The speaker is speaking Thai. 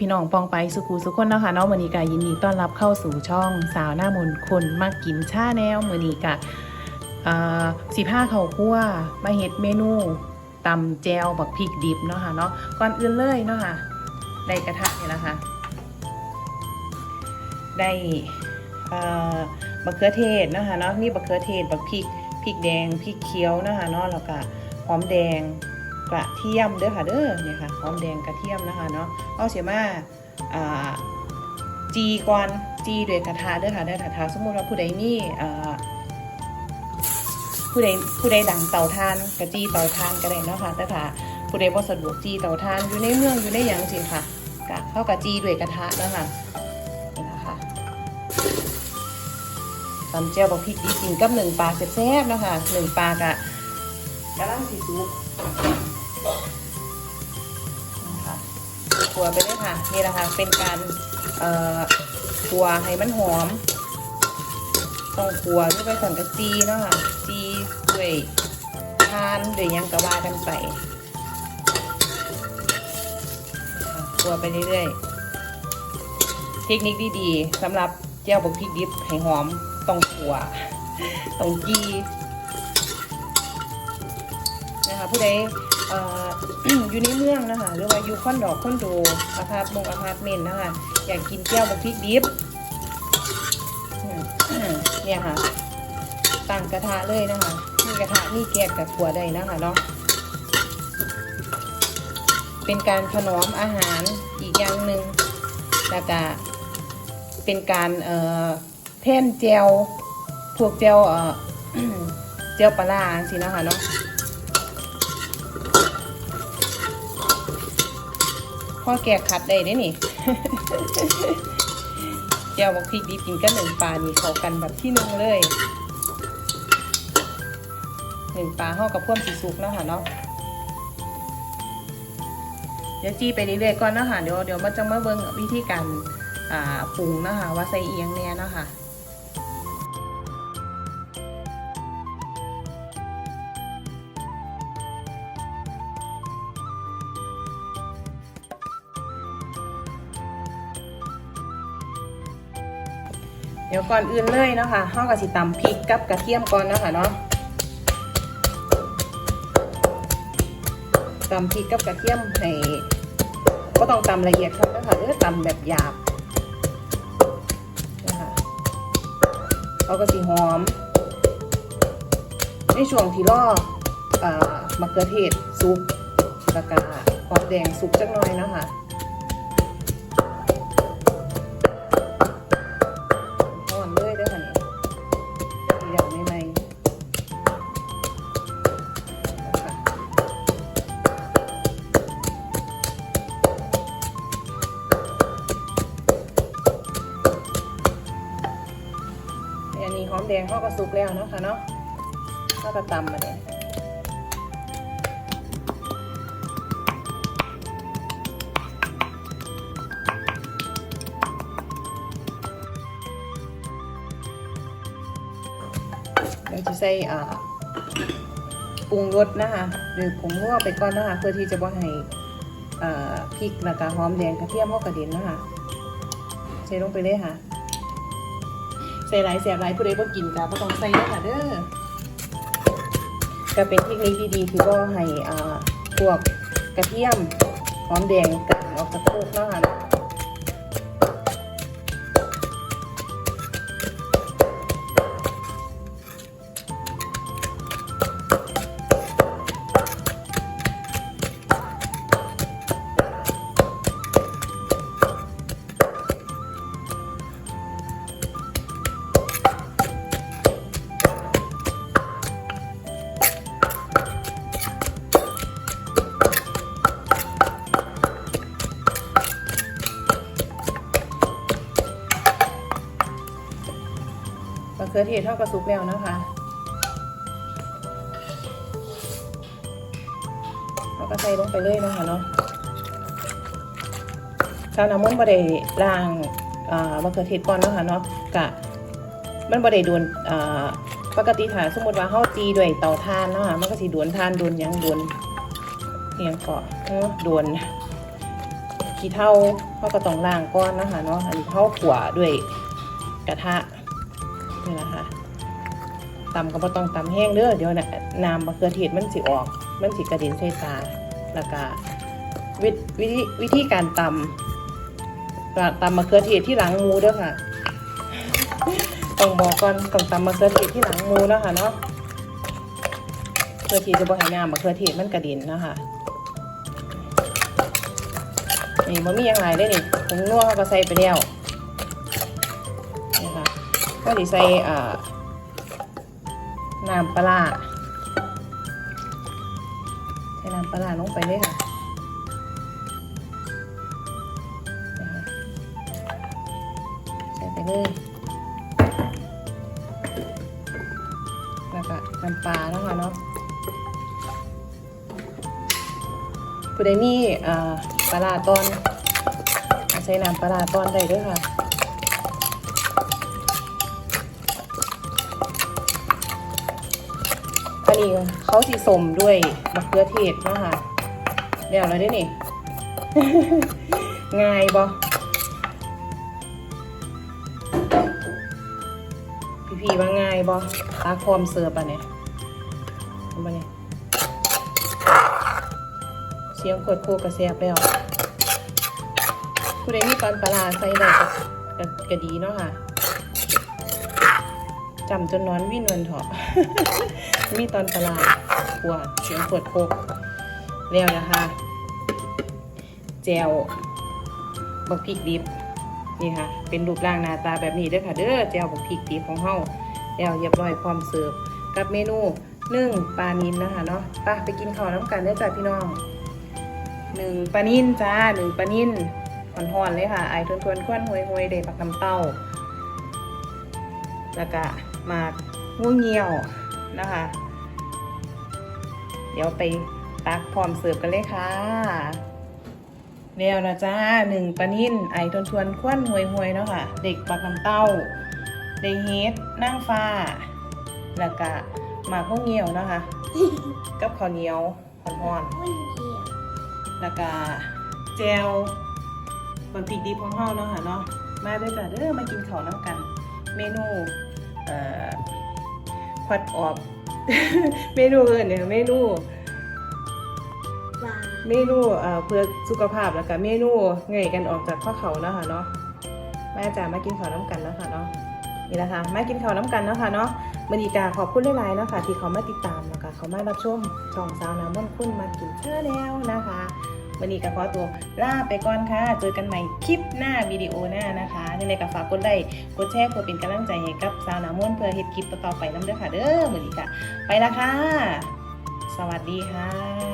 พี่น้องปองไปสุขูสุขคนนะคะเนาะมือนีกายินดีต้อนรับเข้าสู่ช่องสาวหน้ามนคนมากินชาแนวมือนีกะสิผ้าเขาวคั่วมาเฮ็ดเมนูตำแจวบักพริกดิบเนาะค่ะเนาะก่อนอื่นเลยเนาะค่ะได้กระทะนี่นะคะได้อ่อบักเขือเทศเนาะค่ะเนาะมีบักเขือเทศบักพริกพริกแดงพริกเขียวเนาะค่ะเนาะแล้วก็หอมแดง กระเทียมเด้อค่ะเด้อเนี่ยค่ะหอมแดงกระเทียมนะคะเนาะเอาเสียมาอ่าจีก่อนจีด้วยกระทะเด้อค่ะเด้อกระทะสมมติว่าผู้ใดมีอ่าผู้ใดผู้ใดดังเตาทานกระจีเตาทานก็ได้เนาะค่ะแต่ถ้าผู้ใดบ่สะดวกจีเตาทานอยู่ในเมืองอยู่ในหยังสิค่ะกะเข้ากะจีด้วยกระทะเนาะค่ะนี่นะคะตำเจียวบักพริกดีจริงกับหนึ่งปลาแซ่บๆเนาะคะหนึ่งปลากะกะล่างสีสุก ขัวไปเลยค่ะนี่แหละค่ะเป็นการเอ่อขัวให้มันหอมต้องขัวด้วยไปสันกะจีเนาะค่ะจีด้วยทานด้วยยังกะว่ากันไปค่ะขัวไปเรื่อยๆเทคนิคดีๆสำหรับเจียวบกพริกดิบให้หอมต้องขัวต้องจีนะคะผู้ใด อยู่ในเมืองนะคะหรือว่าอยู่คอนโดคอนโดอาพาร์ตมงอาพาร์ตเมนต์นะคะอยากกินแก้วบักพริกดิบเนี่ยค่ะตั้งกระทะเลยนะคะมีกระทะมีแก๊สกับขัวได้นะคะเนาะเป็นการถนอมอาหารอีกอย่างหนึ่งแล้วก็เป็นการเอ่อแท่นเจลพวกเจลเอ่อเจลปลาร้าสินะคะเนาะ พ่อแกะคัดได้ได้นี่เจ้าบอกพริกดิบกินก็หนึ่งปลานี่เข้ากันแบบที่หนึ่งเลยหนึ่งปลาเข้ากับพ่วมสีสุกเนาะค่ะเนาะเดี๋ยวจี้ไปเรื่อยๆก่อนเนาะคะเดี๋ยวเดี๋ยวมาจะมาเบิ่งวิธีการปรุงนะคะว่าใส่เอียงเนี่ยนะคะ ดี๋ยวก่อนอื่นเลยเนาะคะเฮากับสิตำพริกกับกระเทียมก่อนเนาะคะเนาะตำพริกกับกระเทียมให้ก็ต้องตำละเอียดครับนะคะเออตำแบบหยาบนะคะเขาก็สีหอม ในช่วงที่รออมะเขือเทศซุปแล้วก็หอมแดงซุปจักหน่อยเนาะคะ หอมแดงเข้าก็สุกแล้วเนาะค่ะเนาะเข้าก็ตำมาเนี่ยเดี๋ยวจะใส่อ่าปรุงรสนะคะหรือผงนัวไปก่อนนะคะ เพื่อที่จะบ่ให้พริกแล้วก็หอมแดงกระเทียมเข้ากระเด็นนะคะใส่ลงไปเลยค่ะ ส่หลายแสบหลายผู้ใดบ่กินก็บ่ต้องใส่เด้อค่ะเด้อก็เป็นเทคนิคดีๆที่บ่ให้อ่าพวกกระเทียมหอมแดงกระเด็นออกจากโคกเนาะค่ะ ขือเทศเท่ากับซุปแล้วนะคะเราก็ใส่ลงไปเลยนะคะเนาะชาวนามันบ่ได้ล้างอ่ามะเขือเทศก่อนนะคะเนาะกะมันบ่ได้โดนอ่าปกติถ้าสมมติว่าเฮาจีด้วยเตาถ่านเนาะค่ะมันก็สิโดนถ่านโดนยังโดนเอียงเกาะโดนขี้เถ้าเขาก็ต้องล้างก้อนนะคะเนาะอันนี้เขาขัวด้วยกระทะ นี่นะคะตำก็บ่ต้องตำแห้งเด้อเดี๋ยวนะน้ำมะเขือเทศมันสิออก มันสิกระเด็นใส่ตาแล้วก็วิธวิธีวิธีการตำตำมะเขือเทศที่หลังมูเด้อค่ะต้องบอกก่อนต้องตำมะเขือเทศที่หลังมูนะคะเนาะเพื่อที่จะบ่ให้น้ำมะเขือเทศมันกระเด็นนะคะนี่มันมีอย่างไรได้นี่ผงนัวเขาก็ใส่ไปแล้ว ก็สิใส่อ่าน้ำปลาใส่น้ำปลาลงไปเลยค่ะใส่ไปเลยแล้วก็น้ำปลาเนาะค่ะเนาะผู้ใดมีอ่าปลาตอนใส่น้ำปลาตอนได้ด้วยค่ะ อันนี้เขาสีสมด้วยมะเขือเทศเนาะค่ะเดี๋ยวเราได้นี่ ง่ายบ่พี่พี่ๆว่าง่ายบ่ตาคอมเสิร์ฟอะเนี่ยเห็นปะเนี่ยเสียงกดโคกระแซบแล้วผู้ใดมีตอนปลาใส่ได้ก็ก็ก็ดีเนาะค่ะจำจนนอนวิ่นวันเถาะ มีตอนปลาขัวเสียงกดโคกแล้วนะคะ แจวบักพริกดิบนี่ค่ะ เป็นรูปร่างหน้าตาแบบนี้ด้อค่ะ เด้อแจวบักพริกดิบของเฮาแล้วเรียบร้อยพร้อมเสิร์ฟกับเมนูนึ่งปลานินนะคะเนาะไปไปกินข้าวน้ำกันเด้จ้าพี่น้องหนึ่งปลานิ่นจ้าหนึ่งปลานิ่นหอนๆเลยค่ะไอทวนทวนๆควนหวยหวยๆเด็ดปักน้ำเต้าแล้วก็มากงูเงียว นะคะ เดี๋ยวไปตักพร้อมเสิร์ฟกันเลยค่ะเดี๋ยวนะจ้าหนึ่งปลานิ่นไอทวนทวนๆควนหวยหวยๆเนาะค่ะ เด็กปักน้ำเต้าเดเฮดนั่งฟ้า แล้วก็หมากงูเงียวนะคะ กับข้าวเหนียวหอนๆแล้วก็แจวบะพริกดิบของเฮาเนาะค่ะเนาะมาเด้อจ้ะเด้อมากินข้าวน้ำกัน เมนูเอ่อ ควัดออบเมนูอื่นเนี่ยเมนูเมนูเอ่อเพื่อสุขภาพแล้วก็เมนูเงยกันออกจากข้อเขาเนาะค่ะเนาะมาจ้ะมากินข้าวน้ำกันเนาะค่ะเนาะนี่แหละค่ะมากินข้าวน้ำกันเนาะค่ะเนาะมณีกาขอบคุณหลายๆเนาะค่ะที่เขามาติดตามแล้วก็เขามารับชมช่องสาวน้ำมันต์คุณมากินเชื่อแล้วนะคะ วันนี้ก็ขอตัวลาไปก่อนค่ะ เจอกันใหม่คลิปหน้าวิดีโอหน้านะคะยังไงก็ฝากกดไลค์กดแชร์เพื่อเป็นกำลังใจให้กับสาวหนาม้วนเพื่อเฮ็ดคลิปต่อๆไปน้ำเด้อค่ะเด้อมือนี้ก็ไปละค่ะ สวัสดีค่ะ